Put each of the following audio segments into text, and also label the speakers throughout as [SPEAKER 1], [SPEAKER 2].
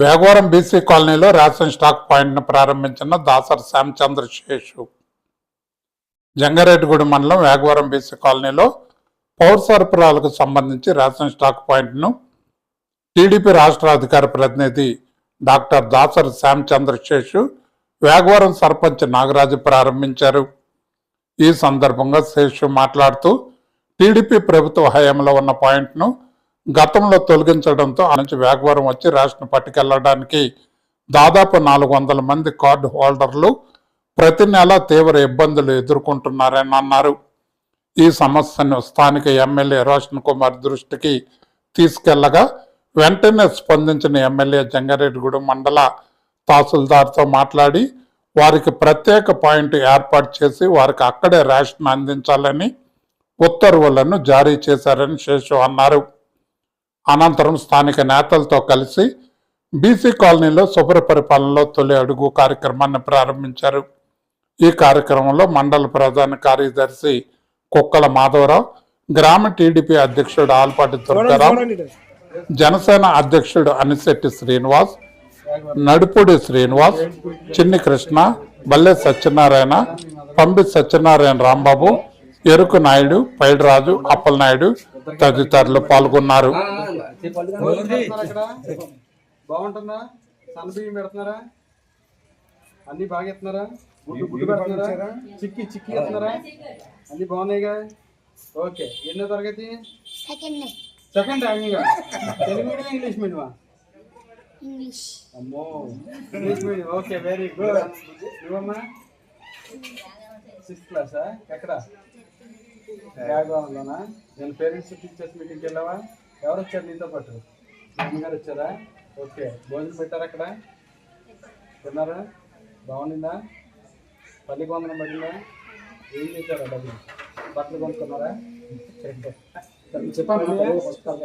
[SPEAKER 1] Vegavaram BC కాలనీలో ration stock పాయింట్ను ప్రారంభించిన దాసర్ శ్యామచంద్ర శేషు. జంగారెడ్డిగూడెం మండలం వేగవరం బీసీ కాలనీలో పౌర సరఫరాలకు సంబంధించి రేషన్ స్టాక్ పాయింట్ను టీడీపీ రాష్ట్ర అధికార ప్రతినిధి డాక్టర్ దాసర్ శ్యామచంద్ర శేషు వేగవరం సర్పంచ్ నాగరాజు ప్రారంభించారు. ఈ సందర్భంగా శేషు మాట్లాడుతూ టీడీపీ ప్రభుత్వ హయాంలో ఉన్న పాయింట్ను గతంలో తొలగించడంతో ఆ నుంచి వేగవరం వచ్చి రేషన్ పట్టుకెళ్ళడానికి దాదాపు నాలుగు వందల మంది కార్డు హోల్డర్లు ప్రతి నెల తీవ్ర ఇబ్బందులు ఎదుర్కొంటున్నారని అన్నారు. ఈ సమస్యను స్థానిక ఎమ్మెల్యే రోషన్ కుమార్ దృష్టికి తీసుకెళ్ళగా వెంటనే స్పందించిన ఎమ్మెల్యే జంగారెడ్డిగూడెం మండల తహసీల్దార్తో మాట్లాడి వారికి ప్రత్యేక పాయింట్ ఏర్పాటు చేసి వారికి అక్కడే రేషన్ అందించాలని ఉత్తర్వులను జారీ చేశారని శేషు అన్నారు. అనంతరం స్థానిక నేతలతో కలిసి బీసీ కాలనీలో శుభ్ర పరిపాలనలో తొలి అడుగు కార్యక్రమాన్ని ప్రారంభించారు. ఈ కార్యక్రమంలో మండల ప్రధాన కార్యదర్శి కుక్కల మాధవరావు గ్రామ టీడీపీ అధ్యక్షుడు ఆల్పాటి దుర్గారావు జనసేన అధ్యక్షుడు అనిశెట్టి శ్రీనివాస్ నడుపుడి శ్రీనివాస్ చిన్ని కృష్ణ బల్లె సత్యనారాయణ పంబి సత్యనారాయణ రాంబాబు ఎరుకు నాయుడు పైడిరాజు అప్పలనాయుడు తదితరులు పాల్గొన్నారు.
[SPEAKER 2] బాగుంటుందా? సన్న బియ్యం పెడుతున్నారా? అన్ని బాగా ఎత్తున్నారా? గుడ్డు గుడ్డు పెడుతున్నారా? చిక్కి చిక్కి ఎత్తున్నారా? అన్ని బాగున్నాయిగా? ఓకే. ఎన్నో తరగతి?
[SPEAKER 3] Second
[SPEAKER 2] second ranking Telugu medium English మీడియమా?
[SPEAKER 3] English.
[SPEAKER 2] అమ్మో. English medium. Okay very good నువ్వమ్మా? Sixth క్లాసా ఎక్కడ? రాఘవరంలోనా నేను పేరెంట్స్ టీచర్స్ మీటింగ్కి వెళ్ళావా? ఎవరు వచ్చారు నీతో పాటు? మీ అమ్మగారు వచ్చారా? ఓకే. భోజనం పెట్టారా అక్కడ? తిన్నారా? బాగుండిందా? పల్లి కొందరం పడిందా? ఏం చేశారా డబ్బులు? బట్టలు కొనుక్కున్నారా? చెప్పాలి పుస్తకాలు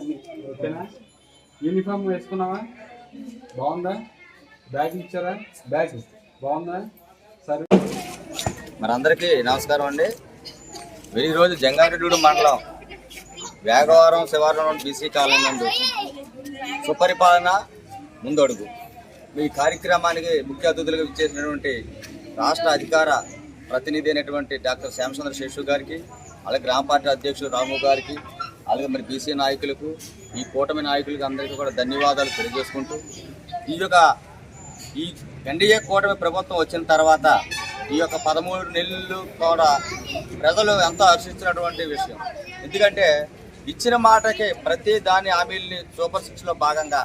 [SPEAKER 2] అన్ని. ఓకేనా? యూనిఫామ్ వేసుకున్నావా? బాగుందా? బ్యాగ్ ఇచ్చారా? బ్యాగ్. బాగుందా? సరే.
[SPEAKER 4] మరి అందరికీ నమస్కారం అండి. మరి ఈరోజు జంగారెడ్డి మండలం. వేగవరం శివారం బీసీ కాలనీ నందు సుపరిపాలన ముందడుగు. ఈ కార్యక్రమానికి ముఖ్య అతిథులుగా ఇచ్చేసినటువంటి రాష్ట్ర అధికార ప్రతినిధి అయినటువంటి డాక్టర్ శ్యామచంద్ర శేషు గారికి అలాగే గ్రామ పార్టీ అధ్యక్షుడు రాము గారికి అలాగే మరి బీసీ నాయకులకు ఈ కూటమి నాయకులకు అందరికీ కూడా ధన్యవాదాలు తెలియజేసుకుంటూ ఈ యొక్క ఈ ఎన్డీఏ కూటమి ప్రభుత్వం వచ్చిన తర్వాత ఈ యొక్క పదమూడు నెలలు కూడా ప్రజలు ఎంతో హర్షించినటువంటి విషయం. ఎందుకంటే ఇచ్చిన మాటకి ప్రతి దాని హామీల్ని సూపర్ సిక్స్లో భాగంగా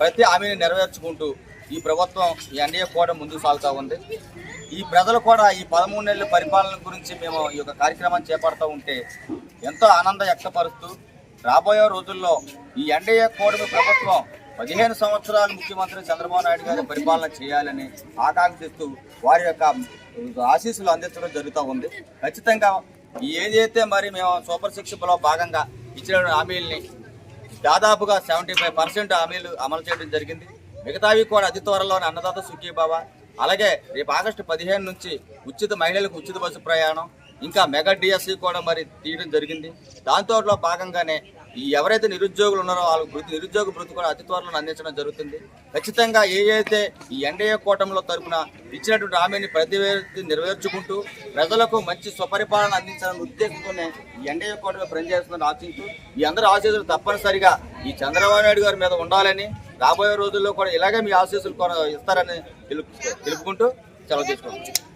[SPEAKER 4] ప్రతి హామీని నెరవేర్చుకుంటూ ఈ ప్రభుత్వం ఈ ఎన్డీఏ కూడా ముందుకు సాగుతూ ఉంది. ఈ ప్రజలు కూడా ఈ పదమూడు నెలల పరిపాలన గురించి మేము ఈ యొక్క కార్యక్రమాన్ని చేపడుతూ ఉంటే ఎంతో ఆనందం వ్యక్తపరుస్తూ రాబోయే రోజుల్లో ఈ ఎన్డీఏ కూటమి ప్రభుత్వం పదిహేను సంవత్సరాలు ముఖ్యమంత్రి చంద్రబాబు నాయుడు గారి పరిపాలన చేయాలని ఆకాంక్షిస్తూ వారి యొక్క ఆశీస్సులు అందించడం జరుగుతూ ఉంది. ఖచ్చితంగా ఏదైతే మరి మేము సూపర్ సిక్స్లో భాగంగా ఇచ్చిన హామీల్ని దాదాపుగా సెవెంటీ ఫైవ్ పర్సెంట్ హామీలు అమలు చేయడం జరిగింది. మిగతావి కూడా అతి త్వరలోనే అన్నదాత సుఖీబాబా అలాగే రేపు ఆగస్టు పదిహేను నుంచి ఉచిత మహిళలకు ఉచిత బస్సు ప్రయాణం ఇంకా మెగా డిఎస్సి కూడా మరి తీయడం జరిగింది. దాంతో భాగంగానే ఈ ఎవరైతే నిరుద్యోగులు ఉన్నారో వాళ్ళకి వృత్తి నిరుద్యోగ వృత్తి కూడా అతి త్వరలో అందించడం జరుగుతుంది. ఖచ్చితంగా ఏవైతే ఈ ఎన్డీఏ కూటమిలో తరపున ఇచ్చినటువంటి హామీని ప్రతివేది నెరవేర్చుకుంటూ ప్రజలకు మంచి స్వపరిపాలన అందించాలనే ఉద్దేశంతోనే ఈ ఎన్డీఏ కూటమి పనిచేస్తుందని ఆశించు ఈ అందరి ఆశీస్సులు తప్పనిసరిగా ఈ చంద్రబాబు నాయుడు గారి మీద ఉండాలని రాబోయే రోజుల్లో కూడా ఇలాగే మీ ఆశీస్సులు ఇస్తారని తెలుపు తెలుపుకుంటూ సెలవు తీసుకుంటాం